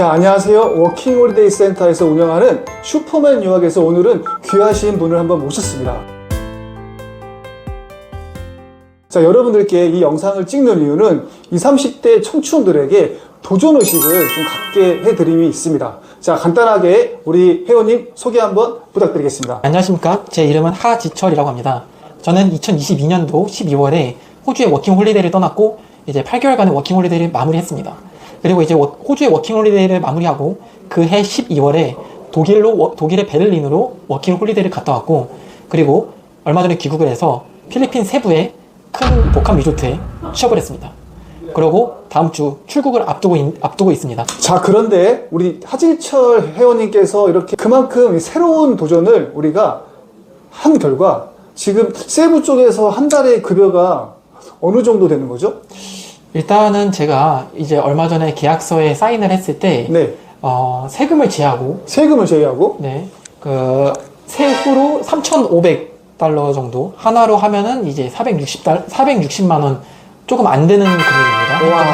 자, 안녕하세요. 워킹 홀리데이 센터에서 운영하는 슈퍼맨 유학에서 오늘은 귀하신 분을 한번 모셨습니다. 자, 여러분들께 이 영상을 찍는 이유는 20, 30대 청춘들에게 도전의식을 좀 갖게 해드림이 있습니다. 자, 간단하게 우리 회원님 소개 한번 부탁드리겠습니다. 안녕하십니까. 제 이름은 하지철이라고 합니다. 저는 2022년도 12월에 호주의 워킹 홀리데이를 떠났고 이제 8개월간의 워킹 홀리데이를 마무리했습니다. 그리고 이제 워- 호주의 워킹 홀리데이를 마무리하고 그 해 12월에 독일로 워- 독일의 베를린으로 워킹 홀리데이를 갔다 왔고 그리고 얼마 전에 귀국을 해서 필리핀 세부의 큰 복합 리조트에 취업을 했습니다. 그리고 다음 주 출국을 앞두고, 있, 앞두고 있습니다. 자, 그런데 우리 하진철 회원님께서 이렇게 그만큼 새로운 도전을 우리가 한 결과 지금 세부 쪽에서 한 달의 급여가 어느 정도 되는 거죠? 일단은 제가 이제 얼마 전에 계약서에 사인을 했을 때 네. 어, 세금을 제하고, 세금을 제외하고 네, 그, 세후로 3,500달러 정도, 하나로 하면은 이제 460달, 460만 원 조금 안 되는 금액입니다. 와.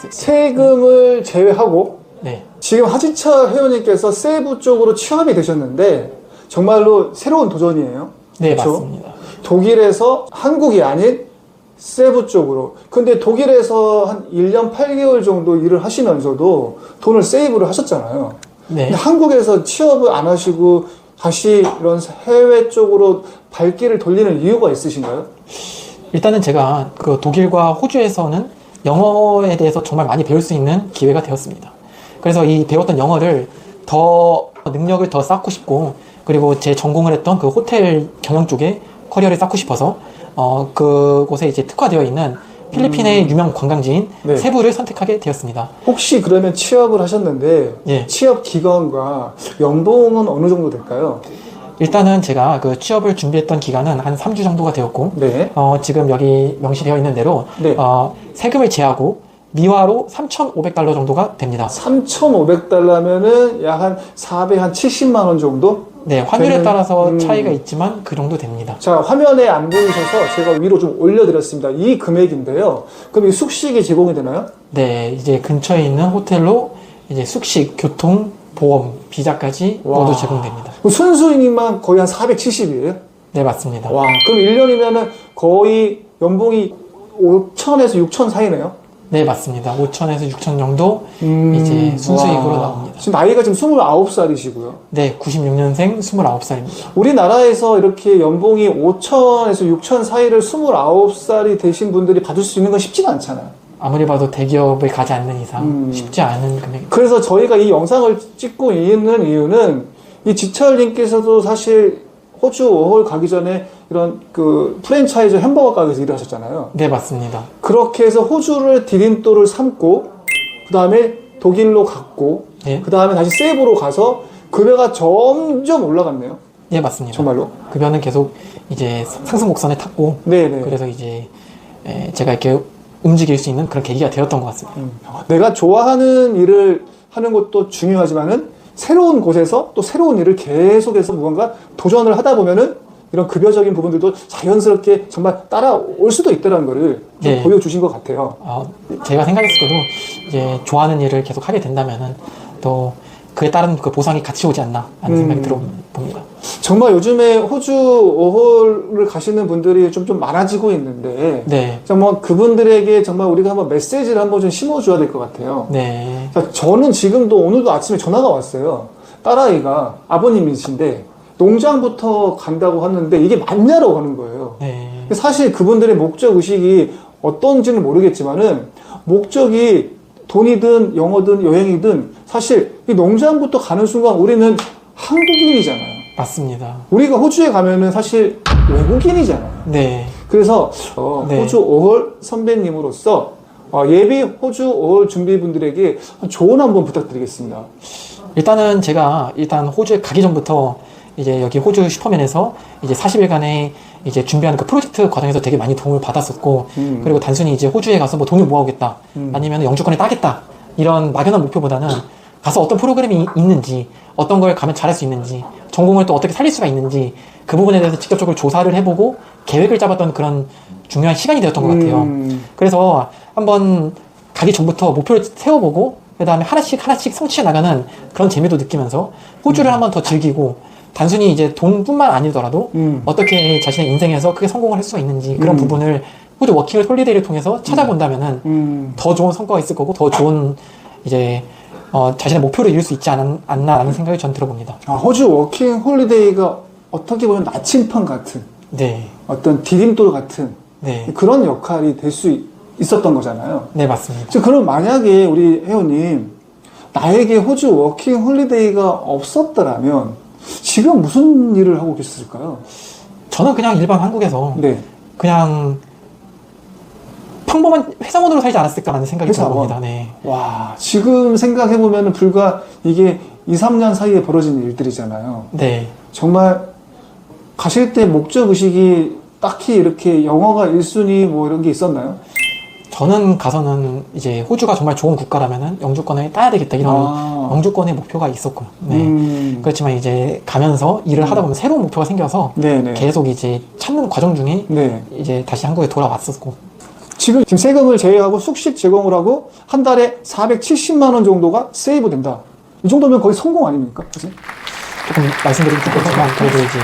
때. 세금을 제외하고 네, 지금 하진철 회원님께서 세부 쪽으로 취업이 되셨는데 정말로 새로운 도전이에요. 네, 그렇죠? 맞습니다. 독일에서 한국이 아닌 세부 쪽으로. 근데 독일에서 한 1년 8개월 정도 일을 하시면서도 돈을 세이브를 하셨잖아요. 네, 근데 한국에서 취업을 안 하시고 다시 이런 해외 쪽으로 발길을 돌리는 이유가 있으신가요? 일단은 제가 그 독일과 호주에서는 영어에 대해서 정말 많이 배울 수 있는 기회가 되었습니다. 그래서 이 배웠던 영어를 더 능력을 더 쌓고 싶고 그리고 제 전공을 했던 그 호텔 경영 쪽에 커리어를 쌓고 싶어서 어 그곳에 이제 특화되어 있는 필리핀의 유명 관광지인 네. 세부를 선택하게 되었습니다. 혹시 그러면 취업을 하셨는데 예. 취업 기간과 연봉은 어느 정도 될까요? 일단은 제가 그 취업을 준비했던 기간은 한 3주 정도가 되었고 네. 어 지금 여기 명시되어 있는 대로 네. 어 세금을 제하고 미화로 3,500달러 정도가 됩니다. 3,500달러면은 약 한 400, 한 70만 원 정도? 네, 되는- 따라서 음. 차이가 있지만 그 정도 됩니다. 자, 화면에 안 보이셔서 제가 위로 좀 올려드렸습니다. 이 금액인데요. 그럼 이 숙식이 제공이 되나요? 네, 이제 근처에 있는 호텔로 이제 숙식, 교통, 보험, 비자까지 와. 모두 제공됩니다. 그럼 순수인만 거의 한 470이에요? 네, 맞습니다. 와, 그럼 1년이면은 거의 연봉이 5천에서 6천 사이네요? 네, 맞습니다. 5천에서 6천 정도 음, 이제 순수익으로 와. 나옵니다. 지금 나이가 지금 29살이시고요. 네, 96년생 29살입니다. 우리나라에서 이렇게 연봉이 5천에서 6천 사이를 29살이 되신 분들이 받을 수 있는 건 쉽지가 않잖아요. 아무리 봐도 대기업을 가지 않는 이상 음. 쉽지 않은 금액. 그래서 저희가 이 영상을 찍고 있는 이유는 이 지철님께서도 사실 호주 5홀 가기 전에 이런 그 프랜차이즈 햄버거 가게에서 일을 하셨잖아요. 네, 맞습니다. 그렇게 해서 호주를 디딤돌을 삼고 그 다음에 독일로 갔고 네, 그 다음에 다시 세부로 가서 급여가 점점 올라갔네요. 네, 맞습니다. 정말로. 급여는 계속 이제 상승 곡선에 탔고 네네. 그래서 이제 에, 제가 이렇게 움직일 수 있는 그런 계기가 되었던 것 같습니다. 음. 내가 좋아하는 일을 하는 것도 중요하지만은 새로운 곳에서 또 새로운 일을 계속해서 무언가 도전을 하다 보면은 이런 급여적인 부분들도 자연스럽게 정말 따라올 수도 있다는 거를 좀 네. 보여주신 것 같아요. 어, 제가 생각했을 때도 이제 좋아하는 일을 계속 하게 된다면은 또 그에 따른 그 보상이 같이 오지 않나 하는 음. 생각이 들어봅니다. 정말 요즘에 호주 5홀을 가시는 분들이 좀, 좀 많아지고 있는데 네, 정말 그분들에게 정말 우리가 한번 메시지를 한번 좀 심어줘야 될 것 같아요. 네, 자, 저는 지금도 오늘도 아침에 전화가 왔어요. 딸아이가 아버님이신데 농장부터 간다고 하는데 이게 맞냐라고 하는 거예요. 네, 사실 그분들의 목적 의식이 어떤지는 모르겠지만은 목적이 돈이든 영어든 여행이든 사실 이 농장부터 가는 순간 우리는 한국인이잖아요. 맞습니다. 우리가 호주에 가면은 사실 외국인이잖아요. 네, 그래서 어, 네. 호주 5월 선배님으로서 어, 예비 호주 5월 준비분들에게 조언 한번 부탁드리겠습니다. 일단은 제가 일단 호주에 가기 전부터 이제 여기 호주 슈퍼맨에서 이제 40일간의 이제 준비하는 그 프로젝트 과정에서 되게 많이 도움을 받았었고 음. 그리고 단순히 이제 호주에 가서 뭐 돈을 모아오겠다 음. 아니면 영주권을 따겠다 이런 막연한 목표보다는 가서 어떤 프로그램이 있는지 어떤 걸 가면 잘할 수 있는지 전공을 또 어떻게 살릴 수가 있는지 그 부분에 대해서 직접적으로 조사를 해보고 계획을 짜봤던 그런 중요한 시간이 되었던 것 같아요. 음. 그래서 한번 가기 전부터 목표를 세워보고 그 다음에 하나씩 하나씩 성취해 나가는 그런 재미도 느끼면서 호주를 한번 더 즐기고 단순히 이제 돈뿐만 아니더라도 음. 어떻게 자신의 인생에서 크게 성공을 할 수가 있는지 그런 음. 부분을 호주 워킹 홀리데이를 통해서 찾아본다면은 음. 더 좋은 성과가 있을 거고 더 좋은 이제 어, 자신의 목표를 이룰 수 있지 않, 않나 라는 생각이 전 들어봅니다. 아, 호주 워킹 홀리데이가 어떻게 보면 나침판 같은 네, 어떤 디딤돌 같은 네, 그런 역할이 될 수 있었던 거잖아요. 네 맞습니다. 즉, 그럼 만약에 우리 회원님, 나에게 호주 워킹 홀리데이가 없었더라면 지금 무슨 일을 하고 계셨을까요? 저는 그냥 일반 한국에서 네. 그냥 평범한 회사원으로 살지 않았을까라는 생각이 회사원. 들어봅니다. 네, 와, 지금 생각해보면 불과 이게 2, 3년 사이에 벌어진 일들이잖아요. 네, 정말 가실 때 목적의식이 딱히 이렇게 영어가 1순위 뭐 이런 게 있었나요? 저는 가서는 이제 호주가 정말 좋은 국가라면은 영주권을 따야 되겠다 이런 아. 영주권의 목표가 있었고요. 네. 음. 그렇지만 이제 가면서 일을 하다 보면 새로운 목표가 생겨서 네네. 계속 이제 찾는 과정 중에 네. 이제 다시 한국에 돌아왔었고 지금, 지금 세금을 제외하고 숙식 제공을 하고 한 달에 470만 원 정도가 세이브 된다. 이 정도면 거의 성공 아닙니까? 그치? 조금 말씀드리기 좀 그렇지만 그래도 이제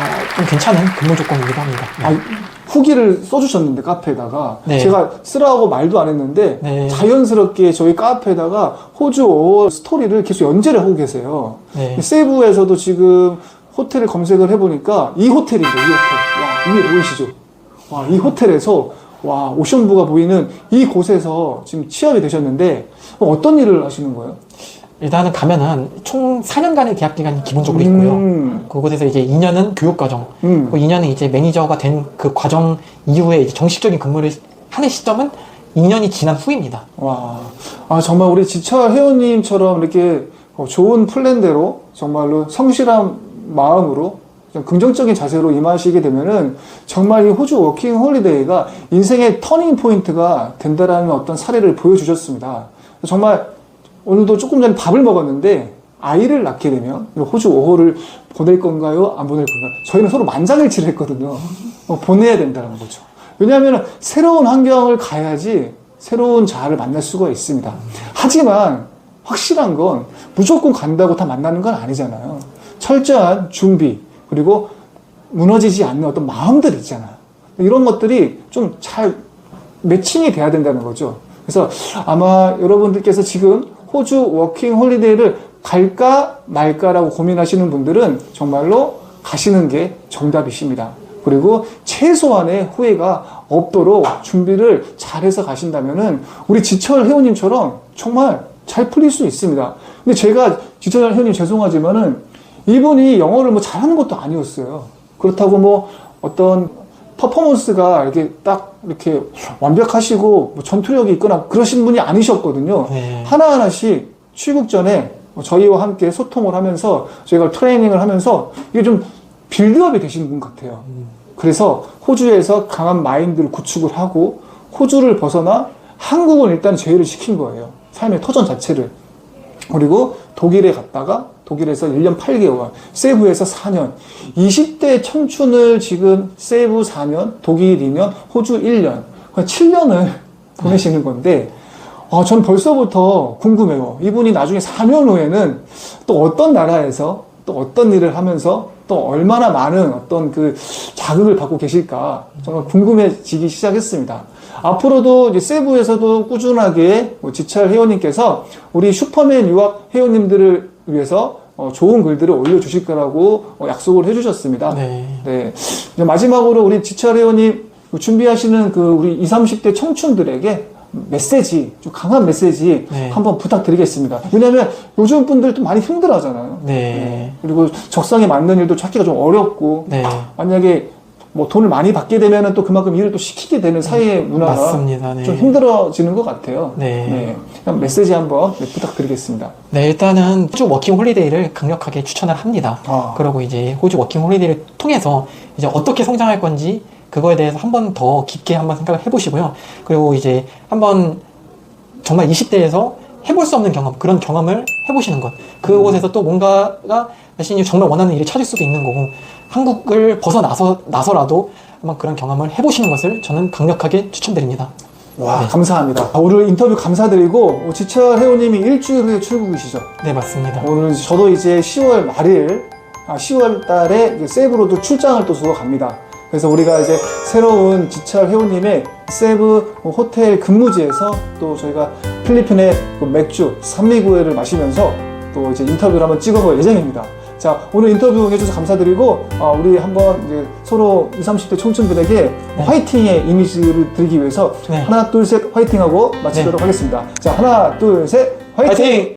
어, 좀 괜찮은 근무 조건이기도 합니다. 네. 아, 후기를 써주셨는데 카페에다가 네. 제가 쓰라고 말도 안 했는데 네. 자연스럽게 저희 카페에다가 호주 어워 스토리를 계속 연재를 하고 계세요. 네. 세부에서도 지금 호텔을 검색을 해보니까 이 호텔이죠, 이 호텔. 와, 위에 보이시죠? 와, 이 호텔에서 와, 오션부가 보이는 이 곳에서 지금 취업이 되셨는데 어떤 일을 하시는 거예요? 일단은 가면은 총 4년간의 계약 기간이 기본적으로 있고요. 음, 그곳에서 이제 2년은 교육 과정, 음. 그 2년은 이제 매니저가 된 그 과정 이후에 이제 정식적인 근무를 하는 시점은 2년이 지난 후입니다. 와, 아, 정말 우리 지철 회원님처럼 이렇게 어, 좋은 플랜대로 정말로 성실한 마음으로 좀 긍정적인 자세로 임하시게 되면은 정말 이 호주 워킹 홀리데이가 인생의 터닝 포인트가 된다라는 어떤 사례를 보여주셨습니다. 정말 오늘도 조금 전에 밥을 먹었는데 아이를 낳게 되면 이 호주 5호를 보낼 건가요? 안 보낼 건가요? 저희는 서로 만장일치를 했거든요. 어, 보내야 된다는 거죠. 왜냐하면 새로운 환경을 가야지 새로운 자아를 만날 수가 있습니다. 하지만 확실한 건 무조건 간다고 다 만나는 건 아니잖아요. 철저한 준비, 그리고 무너지지 않는 어떤 마음들 있잖아요. 이런 것들이 좀 잘 매칭이 돼야 된다는 거죠. 그래서 아마 여러분들께서 지금 호주 워킹 홀리데이를 갈까 말까라고 고민하시는 분들은 정말로 가시는 게 정답이십니다. 그리고 최소한의 후회가 없도록 준비를 잘해서 가신다면은 우리 지철 회원님처럼 정말 잘 풀릴 수 있습니다. 근데 제가 지철 회원님 죄송하지만은 이분이 영어를 뭐 잘하는 것도 아니었어요. 그렇다고 뭐 어떤 퍼포먼스가 이렇게 딱 이렇게 완벽하시고 뭐 전투력이 있거나 그러신 분이 아니셨거든요. 네. 하나하나씩 출국 전에 저희와 함께 소통을 하면서 저희가 트레이닝을 하면서 이게 좀 빌드업이 되시는 분 같아요. 그래서 호주에서 강한 마인드를 구축을 하고 호주를 벗어나 한국은 일단 제의를 시킨 거예요. 삶의 터전 자체를. 그리고 독일에 갔다가 독일에서 1년 8개월, 세부에서 4년, 20대 청춘을 지금 세부 4년, 독일 2년, 호주 1년, 7년을 보내시는 건데, 아, 전 벌써부터 궁금해요. 이분이 나중에 4년 후에는 또 어떤 나라에서 또 어떤 일을 하면서 또 얼마나 많은 어떤 그 자극을 받고 계실까 정말 궁금해지기 시작했습니다. 앞으로도 세부에서도 꾸준하게 뭐 지철 회원님께서 우리 슈퍼맨 유학 회원님들을 위해서 어, 좋은 글들을 올려주실 거라고 어, 약속을 해주셨습니다. 네. 네. 이제 마지막으로 우리 지철 회원님 준비하시는 그 우리 20, 30대 청춘들에게 메시지, 좀 강한 메시지 네. 한번 부탁드리겠습니다. 왜냐하면 요즘 분들 또 많이 힘들어 하잖아요. 네. 그리고 적성에 맞는 일도 찾기가 좀 어렵고, 네. 만약에 뭐 돈을 많이 받게 되면 또 그만큼 일을 또 시키게 되는 사회의 문화가 맞습니다. 네. 좀 힘들어지는 것 같아요. 네. 그냥 메시지 한번 네, 부탁드리겠습니다. 네, 일단은 호주 워킹 홀리데이를 강력하게 추천을 합니다. 아. 그리고 이제 호주 워킹 홀리데이를 통해서 이제 어떻게 성장할 건지 그거에 대해서 한 번 더 깊게 한번 생각을 해보시고요. 그리고 이제 한번 정말 20대에서 해볼 수 없는 경험, 그런 경험을 해보시는 것. 그곳에서 또 뭔가가 자신이 정말 원하는 일을 찾을 수도 있는 거고, 한국을 벗어나서, 나서라도 한번 그런 경험을 해보시는 것을 저는 강력하게 추천드립니다. 와 네. 감사합니다. 아, 오늘 인터뷰 감사드리고 지철 회원님이 일주일 후에 출국이시죠. 네, 맞습니다. 오늘 저도 이제 10월 말일, 아, 10월 달에 세부로도 출장을 또 두고 갑니다. 그래서 우리가 이제 새로운 지철 회원님의 세부 호텔 근무지에서 또 저희가 필리핀의 그 맥주 산미구이를 마시면서 또 이제 인터뷰를 한번 찍어볼 예정입니다. 자, 오늘 인터뷰 해주셔서 감사드리고, 어, 우리 한번 이제 서로 20, 30대 청춘들에게 화이팅의 이미지를 드리기 위해서 네. 하나, 둘, 셋 화이팅하고 마치도록 하겠습니다. 자, 하나, 둘, 셋 화이팅! 화이팅!